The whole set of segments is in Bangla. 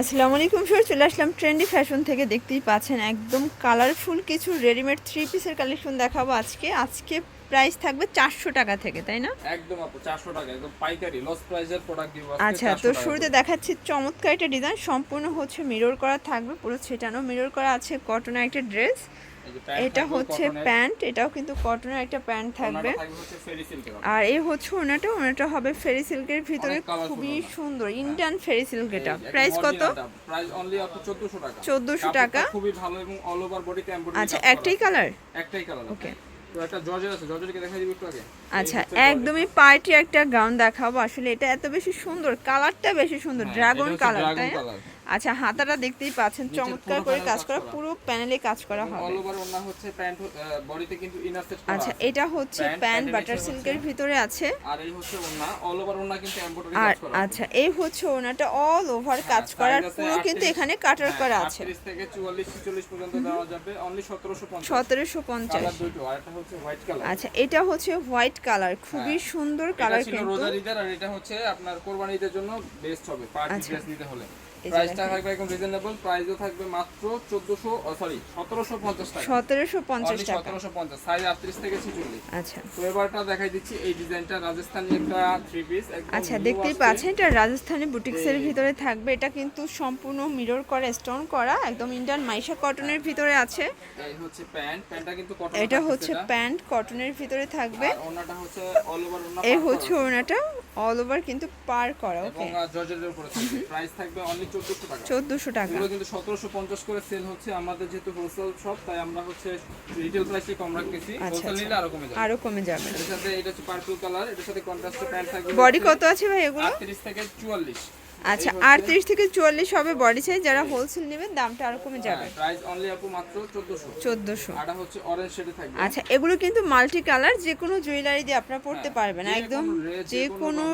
আসসালামু আলাইকুম স্যার চলে আসলাম ট্রেন্ডি ফ্যাশন থেকে। দেখতেই পাচ্ছেন একদম কালারফুল কিছু রেডিমেড থ্রি পিসের কালেকশন দেখাবো আজকে। আজকে প্রাইস থাকবে চারশো টাকা থেকে তাই না? একদম আপু 400 টাকা একদম পাইকারি লস প্রাইজের প্রোডাক্ট দিব আচ্ছা তো শুরুতে। দেখাচ্ছি চমৎকার একটা ডিজাইন সম্পূর্ণ হচ্ছে মিরর করা থাকবে পুরো ছেটানো মিরর করা আছে কটনের একটা ড্রেস এটা হচ্ছে প্যান্ট এটাও কিন্তু কটনের একটা প্যান্ট থাকবে। আর এই হচ্ছে ওনাটা ওনাটা হবে ফেরি সিল্কের ভিতরে খুবই সুন্দর ইন্ডিয়ান ফেরি সিল্ক এটা। প্রাইস কত? প্রাইস অনলি আপু 1400 টাকা। 1400 টাকা। খুবই ভালো এবং অল ওভার এমব্রয়ডারি আচ্ছা একটাই কালার একটাই কালার ওকে তো একটা জর্জের আছে জর্জেরকে দেখাই দিব একটু আগে। আচ্ছা। একদমই পার্টি একটা গাউন দেখাবো। আসলে এটা এত বেশি সুন্দর কালারটা বেশি সুন্দর হ্যাঁ, ড্রাগন কালার তাই। আচ্ছা হাতাটা দেখতেই পাচ্ছেন চমৎকার করে কাজ করা। পুরো প্যানেলে কাজ করা অল হবে। ওভার ওড়না হচ্ছে প্যান্ট বডিতে কিন্তু ইনার সেট করা আচ্ছা এটা হচ্ছে প্যান্ট বাটার সিল্কের ভিতরে আছে। আর এই হচ্ছে ওড়না অল ওভার ওড়না কিন্তু এমব্রয়ডারি কাজ করা আচ্ছা এই হচ্ছে ওনাটা অল ওভার কাজ করার পুরো কিন্তু এখানে কাটার হ্যাঁ, করা আছে। 38 থেকে 44 46 পর্যন্ত দেওয়া যাবে। অনলি 1750 সতেরোশো পঞ্চাশ। কালার দুটো আর একটা হচ্ছে হোয়াইট কালার আচ্ছা এটা হচ্ছে হোয়াইট কালার খুবই হ্যাঁ। সুন্দর এটা কালার ছিল কিন্তু। রোজার ঈদের আর এটা হচ্ছে আপনার কোরবানি ঈদের জন্য বেস্ট হবে পার্টি আচ্ছা। ড্রেস নিতে হলে। প্রাইসটা থাকবে একদম রিজনেবল প্রাইসও থাকবে মাত্র 1400 সরি 1750 টাকা। সতেরোশো পঞ্চাশ Only টাকা। 1750 সাইজ 38 থেকে 46 আচ্ছা। তো এবারটা দেখাই দিচ্ছি এই ডিজাইনটা রাজস্থানি একটা থ্রি পিস আচ্ছা দেখতেই পাচ্ছেন এটা রাজস্থানি বুটিক্সের ভিতরে থাকবে। এটা কিন্তু সম্পূর্ণ মিরর করা স্টোন করা একদম ইন্ডিয়ান মাইশা কটনের ভিতরে আছে। এই হচ্ছে প্যান্ট প্যান্টটা কিন্তু কটন এটা হচ্ছে প্যান্ট কটনের ভিতরে থাকবে। আর ওনাটা হচ্ছে অল ওভার ওনা এই হচ্ছে ওনাটা অল ওভার কিন্তু পার করা এবং জর্জেটের উপরে প্রাইস থাকবে অনলি 1400 টাকা। চোদ্দোশো টাকা। এগুলো কিন্তু সতেরোশো পঞ্চাশ করে সেল হচ্ছে। আমাদের যেহেতু হোলসেল শপ তাই আমরা হচ্ছে রিটেল প্রাইসে কম রাখতেছি। আচ্ছা, হোলসেল আচ্ছা। নিলে আরও কমে যাবে। আরও কমে যাবে। এটার সাথে এটা হচ্ছে পার্পল কালার এটার সাথে কন্ট্রাস্টে প্যান্ট থাকবে বডি কত আছে ভাই এগুলো? আটত্রিশ থেকে চুয়াল্লিশ। আচ্ছা আটত্রিশ থেকে চুয়াল্লিশ হবে বডি সাইজ যারা হোলসেল নেবেন দামটা আরও কমে যাবে। প্রাইস অনলি আপু মাত্র চোদ্দশো। চোদ্দোশো। আটা হচ্ছে অরেঞ্জ শেডে থাকবে। আচ্ছা এগুলো কিন্তু মাল্টি কালার যে কোনো জুয়েলারি দিয়ে আপনারা পড়তে হ্যাঁ, পারবেন। একদম যে কোনো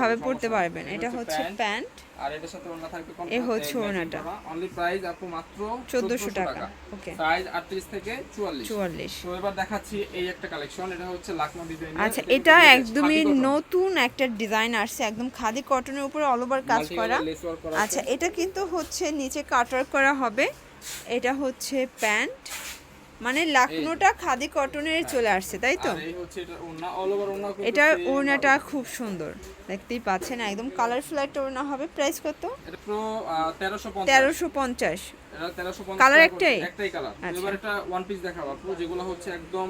ভাবে পড়তে পারবেন, এটা হচ্ছে প্যান্ট আর এটার সাথে ওড়না থাকবে এ হচ্ছে ওড়নাটা। অনলি প্রাইস আপু মাত্র 1400 টাকা। ওকে। সাইজ 38 থেকে 44 চুয়াল্লিশ। তো এবার দেখাচ্ছি এই একটা কালেকশন এটা হচ্ছে লাকনো ডিজাইন আচ্ছা এটা একদমই নতুন একটা ডিজাইন আসছে। একদম খাদি কটনের উপরে অল ওভার কাজ করা। আচ্ছা এটা কিন্তু হচ্ছে নিচে কাটার করা হবে। এটা হচ্ছে প্যান্ট। মানে লাকনোটা খাদি কটনের চলে আসছে তাই তো? এটা ওড়নাটা খুব সুন্দর দেখতেই পাচ্ছেন একদম কালারফুল একটা ওড়না হবে প্রাইস কত? এটা পুরো 1350 তেরোশো পঞ্চাশ। এটা 1350 Colour টাকা একটাই? কালার আচ্ছা। একদম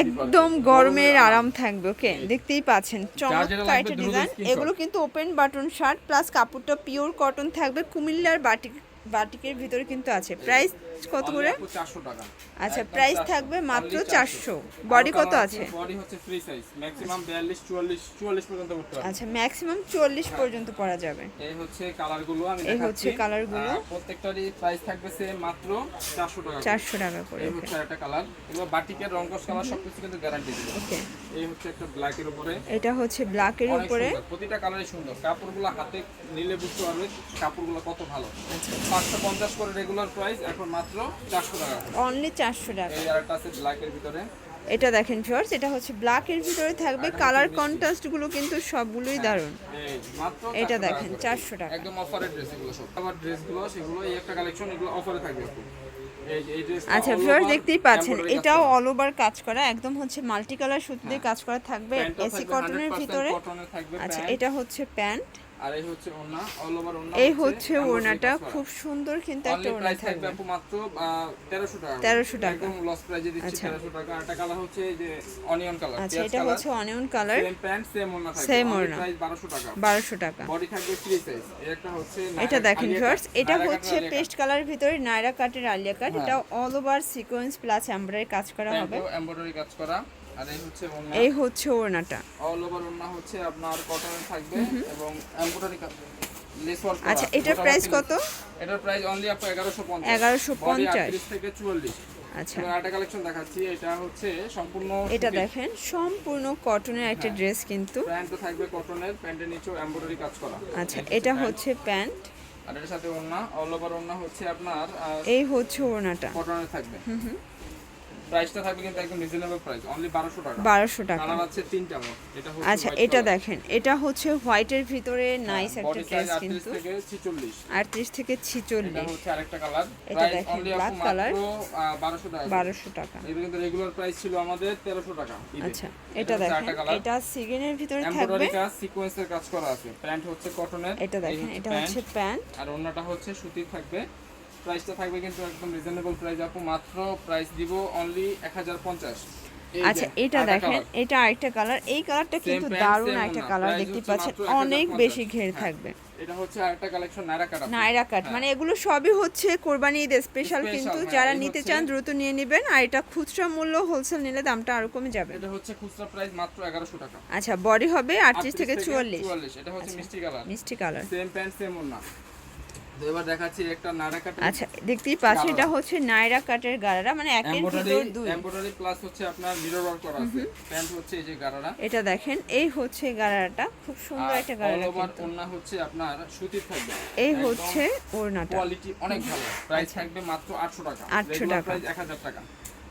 একদম গরমের আরাম থাকবে ওকে দেখতেই পাচ্ছেন চমৎকার একটা ডিজাইন এগুলো কিন্তু ওপেন বাটন শার্ট প্লাস কাপড়টা পিওর কটন থাকবে কুমিল্লার বাটিক বাটিকের ভিতরে কিন্তু আছে। প্রাইস কত করে? টাকা। আচ্ছা প্রাইস থাকবে মাত্র চারশো। বডি কত আছে? বডি হচ্ছে ফ্রি সাইজ ম্যাক্সিমাম 42 44 44 পর্যন্ত করতে পারবে আচ্ছা ম্যাক্সিমাম চল্লিশ পর্যন্ত পরা যাবে। এই হচ্ছে কালারগুলো আমি এই হচ্ছে কালারগুলো। আহ, প্রত্যেকটারই প্রাইস থাকবে সেম মাত্র 400 টাকা করে। চারশো টাকা করে এই হচ্ছে একটা কালার এগুলো বাটিকের রংকশ কালার সবকিছু কিন্তু গ্যারান্টি দিবে। ওকে এই হচ্ছে একটা ব্ল্যাকের উপরে। এটা হচ্ছে ব্ল্যাকের উপরে। প্রতিটা কালারই সুন্দর। কাপড়গুলো হাতে নিলে বুঝতে পারবে কাপড়গুলো কত ভালো। আচ্ছা। পাঁচশো পঞ্চাশ করে রেগুলার প্রাইস এখন মাত্র চারশো টাকা অনলি চারশো টাকা। এই আরেকটা আছে ব্ল্যাকের ভিতরে। এটা দেখেন ফিওর্স এটা হচ্ছে ব্ল্যাকের ভিতরে থাকবে। কালার কন্ট্রাস্টগুলো কিন্তু সবগুলোই দারুণ। এই মাত্র এটা দেখেন করে। চারশো টাকা। একদম অফারের ড্রেস এগুলো সব। আবার ড্রেসগুলো সেগুলো এই একটা কালেকশন এগুলো অফারে থাকবে ড্রেস আচ্ছা ভিউয়ার দেখতেই পাচ্ছেন এটাও অল ওভার কাজ করা একদম হচ্ছে মাল্টি কালার সুতো দিয়ে কাজ করা থাকবে এসি কটনের ভিতরে। আচ্ছা এটা হচ্ছে প্যান্ট আর এই হচ্ছে ওড়না অল ওভার ওড়না এই হচ্ছে ওড়নাটা খুব সুন্দর কিন্তু একটা ওড়না থাকবে আপু মাত্র 1300 টাকা। 1300 টাকা। একদম লস প্রাইজে দিচ্ছি আচ্ছা। 1300 টাকা। আর কালার হচ্ছে যে অনিয়ন কালার আচ্ছা এটা হচ্ছে onion colour same pant same ওড়না থাকবে। ওড়না। প্রাইস 1200 টাকা। বারোশো টাকা। বডি থাকবে ফ্রি সাইজ একটা হচ্ছে এটা দেখেন ভিউয়ার্স এটা হচ্ছে পেস্ট কালার ভিতরে নাইরা কাটের আলিয়া কাট। এটা all over sequence plus embroidery কাজ করা হবে। এমব্রয়ডারি কাজ করা। আর এই হচ্ছে ওড়না। এই হচ্ছে ওড়নাটা। অল ওভার ওড়না হচ্ছে আপনার কটনের থাকবে এবং এমব্রয়ডারি লেস ওয়ার্ক আচ্ছা এটার প্রাইস কত? এটার প্রাইস অনলি আপু 1150 1150 থেকে 44 আচ্ছা। আরেকটা কালেকশন দেখাচ্ছি। এটা হচ্ছে সম্পূর্ণ এটা দেখেন সম্পূর্ণ কটনের একটা হ্যাঁ। ড্রেস কিন্তু। প্যান্টও থাকবে কটনের প্যান্টের নিচেও এমব্রয়ডারি কাজ করা। আচ্ছা এটা হচ্ছে প্যান্ট আর এর সাথে ওড়না। অল ওভার ওড়না হচ্ছে আপনার এই হচ্ছে ওড়নাটা। কটনের থাকবে। প্রাইসটা থাকবে কিন্তু একদম রিজনেবল প্রাইস অনলি 1200 টাকা। বারোশো টাকা। কালার আছে তিনটা মোট এটা হচ্ছে আচ্ছা এটা দেখেন এটা হচ্ছে হোয়াইটের ভিতরে নাইস একটা বডি সাইজ ড্রেস 38 থেকে 46 আটত্রিশ থেকে এটা হচ্ছে আরেকটা কালার এটা দেখেন, color। মাত্র 1200 টাকা। বারোশো টাকা। এটা কিন্তু রেগুলার প্রাইস ছিল আমাদের 1300 টাকা আচ্ছা এটা দেখেন এটা সিগিনের ভিতরে থাকবে। কাজ সিকোয়েন্সের কাজ করা আছে। প্যান্ট হচ্ছে কটনের এটা দেখেন এটা হচ্ছে প্যান্ট আর অন্যটা হচ্ছে সুতির থাকবে। প্রাইসটা থাকবে কিন্তু একদম রিজনেবল প্রাইস আপু মাত্র প্রাইস দিব অনলি 1050 এই আচ্ছা এটা দেখেন এটা আরেকটা কালার এই কালারটা কিন্তু দারুণ একটা কালার দেখতে পাচ্ছেন অনেক বেশি ঘের হ্যাঁ। থাকবে। এটা হচ্ছে আরেকটা কালেকশন নাইরা কাট নাইরা কাট মানে এগুলো সবই হচ্ছে কোরবানি ঈদ স্পেশাল কিন্তু হ্যাঁ, যারা নিতে চান দ্রুত নিয়ে নেবেন আর এটা খুচরা মূল্য হোলসেল নিলে দামটা আরও কমে যাবে। এটা হচ্ছে খুচরা প্রাইস মাত্র 1100 টাকা। আচ্ছা বডি হবে আটত্রিশ 38 থেকে চুয়াল্লিশ। 44 এটা হচ্ছে মিষ্টি কালার মিষ্টি কালার সেম প্যান্ট সেম ওড়না তো এবার দেখাচ্ছি একটা নায়রা কাট আচ্ছা দেখতেই পাচ্ছি এটা হচ্ছে নায়রা কাটের গারারা মানে এক ইঞ্চি ভিতর দুই। এমব্রয়ডারি প্লাস হচ্ছে আপনার মিরর ওয়ার্ক করা আছে। প্যান্ট হচ্ছে এই যে গারারা এটা দেখেন এই হচ্ছে গারারাটা খুব সুন্দর একটা গারারা ওভার ওড়না হচ্ছে আপনার সুতির থাকবে। এই হচ্ছে ওড়নাটা। কোয়ালিটি অনেক ভালো। প্রাইস থাকবে মাত্র 800 টাকা। 800 টাকা। প্রাইস 1000 টাকা।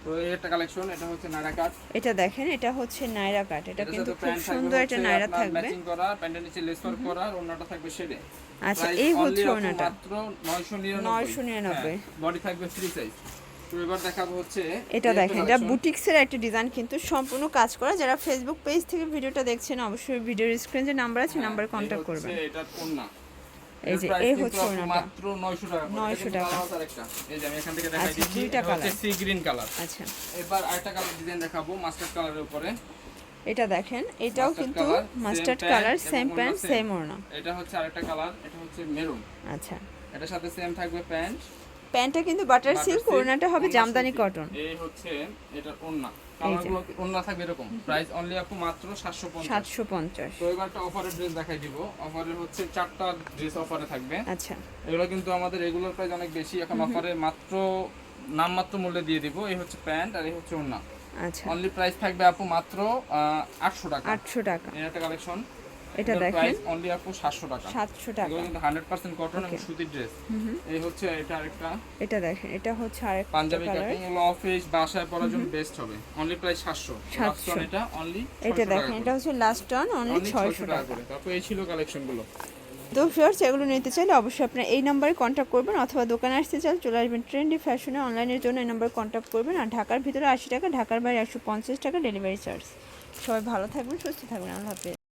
তো এই কালেকশন এটা হচ্ছে নাইরা কাট এটা দেখেন এটা হচ্ছে নাইরা কাট এটা কিন্তু খুব সুন্দর একটা হচ্ছে নাইরা থাকবে। ম্যাচিং করা প্যান্টের নিচে লেস ওয়ার্ক করা আর থাকবে শেডে আচ্ছা এই হচ্ছে ওড়নাটা। মাত্র 999 999 বডি থাকবে ফ্রি সাইজ তো এবার দেখাবো হচ্ছে এটা দেখেন এটা। বুটিক্সের একটা ডিজাইন কিন্তু সম্পূর্ণ কাজ করা। যারা ফেসবুক পেজ থেকে ভিডিওটা দেখছেন অবশ্যই ভিডিওর স্ক্রিনে যে নাম্বার আছে নাম্বারে কন্ট্যাক্ট করবেন। এটার ওড়না। এই যে এই হচ্ছে মাত্র 900 টাকা 900 টাকা। এই যে আমি এখান থেকে দেখাই আচ্ছা, দিচ্ছি এটা হচ্ছে সি গ্রিন কালার আচ্ছা। এবার আরেকটা কালার ডিজাইন দেখাবো মাস্টার্ড কালারের উপরে। এটা দেখেন এটাও কিন্তু mustard colour same pant. Same ওড়না এটা হচ্ছে আরেকটা কালার এটা হচ্ছে মেরুন আচ্ছা। এটার সাথে সেম থাকবে প্যান্ট প্যান্টটা কিন্তু বাটার সিল্ক ওড়নাটা হবে জামদানি কটন এই হচ্ছে এটার ওড়না। কালারগুলো ওড়না থাকবে এরকম। প্রাইস অনলি আপু মাত্র 750 সাতশো পঞ্চাশ। তো এবার একটা অফারের ড্রেস দেখাই দিব। অফারের হচ্ছে চারটা ড্রেস অফারে থাকবে। আচ্ছা। এগুলো কিন্তু আমাদের রেগুলার প্রাইস অনেক বেশি। এখন অফারে মাত্র নামমাত্র মূল্যে দিয়ে দিব। এই হচ্ছে প্যান্ট আর এই হচ্ছে ওড়না। আচ্ছা। অনলি প্রাইস থাকবে আপু মাত্র আটশো টাকা। আটশো টাকা। এর একটা কালেকশন এটা দেখেন। অনলি আপু সাতশো টাকা। সাতশো টাকা। এগুলো কিন্তু হান্ড্রেড পার্সেন্ট কটন এবং সুতির ড্রেস এই হচ্ছে এটা আরেকটা। এটা দেখেন এটা হচ্ছে আরেক পাঞ্জাবি কাটিং এগুলো অফিস বাসায় পরার জন্য বেস্ট হবে। অনলি প্রাইস সাতশো। 700 এটা অনলি এটা দেখেন এটা হচ্ছে লাস্ট টন অনলি অনলি ছয়শো ছয়শো টাকা টাকা। করে। তারপর এই ছিল কালেকশনগুলো তো ফিয়ার্স এগুলো নিতে চাইলে অবশ্যই আপনার এই নাম্বারে কন্ট্যাক্ট করবেন অথবা দোকানে আসতে চাইলে চলে আসবেন ট্রেন্ডি ফ্যাশনে অনলাইনের জন্য এই নাম্বারে কন্ট্যাক্ট করবেন। আর ঢাকার ভিতরে আশি টাকা ঢাকার বাইরে একশো পঞ্চাশ টাকা ডেলিভারি চার্জ সবাই ভালো থাকবেন সুস্থ থাকবেন। আল্লাহ হাফেজ।